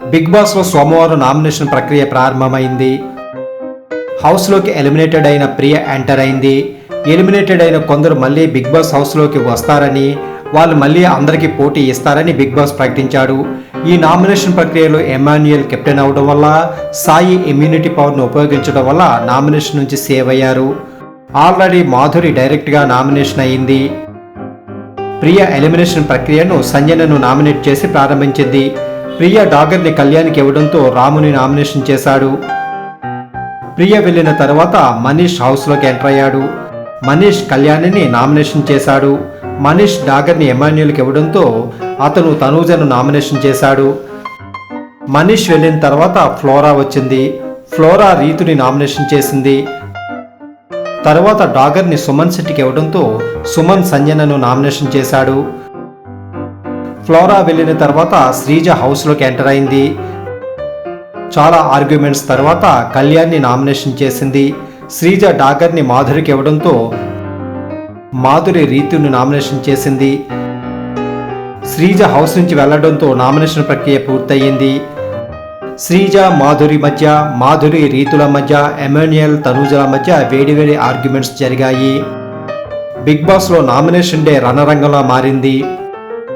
Big బాస్లో సోమవారం nomination ప్రక్రియ ప్రారంభమైంది. హౌస్లోకి ఎలిమినేటెడ్ అయిన ప్రియ ఎంటర్ అయింది. ఎలిమినేటెడ్ అయిన కొందరు మళ్ళీ బిగ్ బాస్ హౌస్లోకి వస్తారని వాళ్ళు మళ్ళీ అందరికీ పోటీ ఇస్తారని బిగ్ బాస్ ప్రకటించాడు. ఈ నామినేషన్ ప్రక్రియలో ఎమాన్యుయల్ కెప్టెన్ అవడం వల్ల సాయి ఇమ్యూనిటీ పవర్ను ఉపయోగించడం వల్ల నామినేషన్ నుంచి సేవ్ అయ్యారు. ఆల్రెడీ మాధురి డైరెక్ట్గా నామినేషన్ అయింది. ప్రియ ఎలిమినేషన్ ప్రక్రియను సంజనను నామినేట్ చేసి ప్రారంభించింది. ప్రియ డాగర్ని కళ్యాణ్కి ఇవ్వడంతో రాముని నామినేషన్ చేశాడు. ప్రియ వెళ్ళిన తర్వాత మనీష్ హౌస్లోకి ఎంటర్ అయ్యాడు. మనీష్ కళ్యాణిని నామినేషన్ చేశాడు. మనీష్ డాగర్ని ఎమాన్యుల్కి ఇవ్వడంతో అతను తనూజను నామినేషన్ చేశాడు. మనీష్ వెళ్ళిన తర్వాత ఫ్లోరా వచ్చింది. ఫ్లోరా రీతుని నామినేషన్ చేసింది. తర్వాత డాగర్ని సుమన్ శెట్టికి ఇవ్వడంతో సుమన్ సంజనను నామినేషన్ చేశాడు. ఫ్లోరా వెళ్ళిన తర్వాత శ్రీజ హౌస్లోకి ఎంటర్ అయింది. చాలా ఆర్గ్యుమెంట్స్ తర్వాత కళ్యాణ్ని నామినేషన్ చేసింది. శ్రీజ డాగర్ని మాధురికి ఇవ్వడంతో మాధురి రీతుని నామినేషన్ చేసింది. శ్రీజ హౌస్ నుంచి వెళ్ళడంతో నామినేషన్ ప్రక్రియ పూర్తయింది. శ్రీజ మాధురి మధ్య మాధురి రీతుల మధ్య ఎమాన్యుయల్ తనూజల మధ్య వేడివేడి ఆర్గ్యుమెంట్స్ జరిగాయి. బిగ్ బాస్లో నామినేషన్ డే రణరంగంలా మారింది.